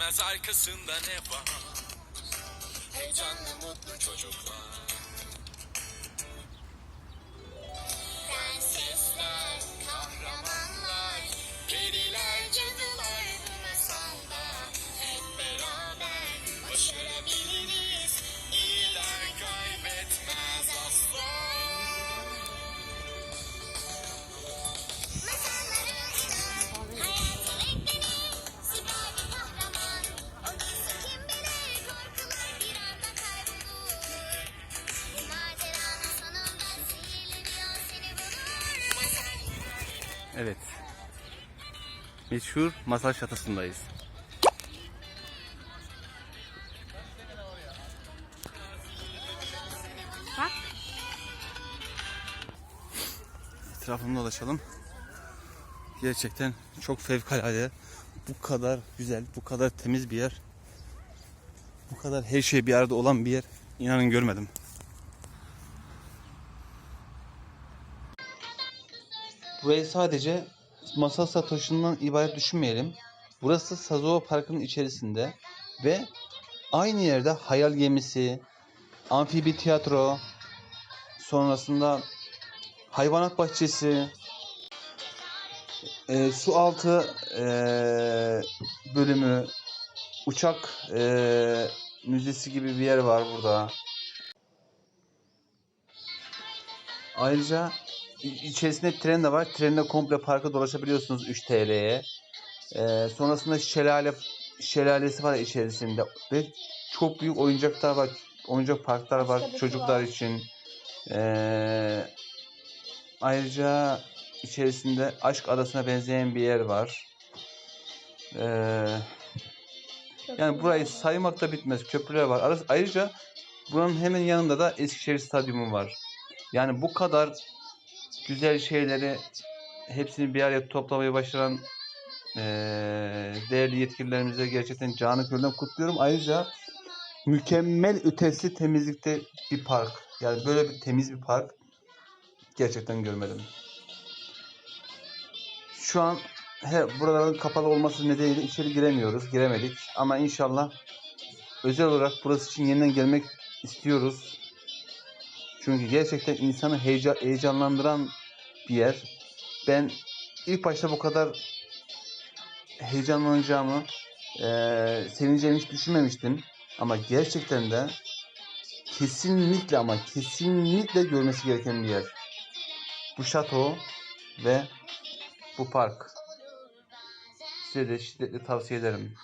Bilinmez arkasında ne var? Heyecanlı mutlu çocuklar Evet. Meşhur masal şatosundayız. Bak. Etrafını dolaşalım. Gerçekten çok fevkalade. Bu kadar güzel, bu kadar temiz bir yer. Bu kadar her şey bir arada olan bir yer. inanın görmedim. Burayı sadece masal satoşundan ibaret düşünmeyelim. Burası Sazova Parkı'nın içerisinde ve aynı yerde hayal gemisi, amfibi tiyatro, sonrasında hayvanat bahçesi, e, su altı e, bölümü, uçak e, müzesi gibi bir yer var burada. Ayrıca içerisinde tren de var. Trenle komple parka dolaşabiliyorsunuz 3 TL'ye. E, sonrasında şelale şelalesi var içerisinde ve çok büyük oyuncaklar var. Oyuncak parklar var Tabii çocuklar var. için. E, ayrıca içerisinde Aşk Adası'na benzeyen bir yer var. E, yani burayı saymakta bitmez. Köprüler var. Ayrıca buranın hemen yanında da Eskişehir Stadyumu var. Yani bu kadar güzel şeyleri hepsini bir araya toplamayı başaran eee, değerli yetkililerimize gerçekten canı gönülden kutluyorum. Ayrıca mükemmel ötesi temizlikte bir park. Yani böyle bir temiz bir park gerçekten görmedim. Şu an he, buraların kapalı olması nedeniyle içeri giremiyoruz. Giremedik. Ama inşallah özel olarak burası için yeniden gelmek istiyoruz. Çünkü gerçekten insanı heyecan, heyecanlandıran bir yer. Ben ilk başta bu kadar heyecanlanacağımı, eee sevineceğimi hiç düşünmemiştim. Ama gerçekten de kesinlikle ama kesinlikle görmesi gereken bir yer. Bu şato ve bu park. Size de şiddetle tavsiye ederim.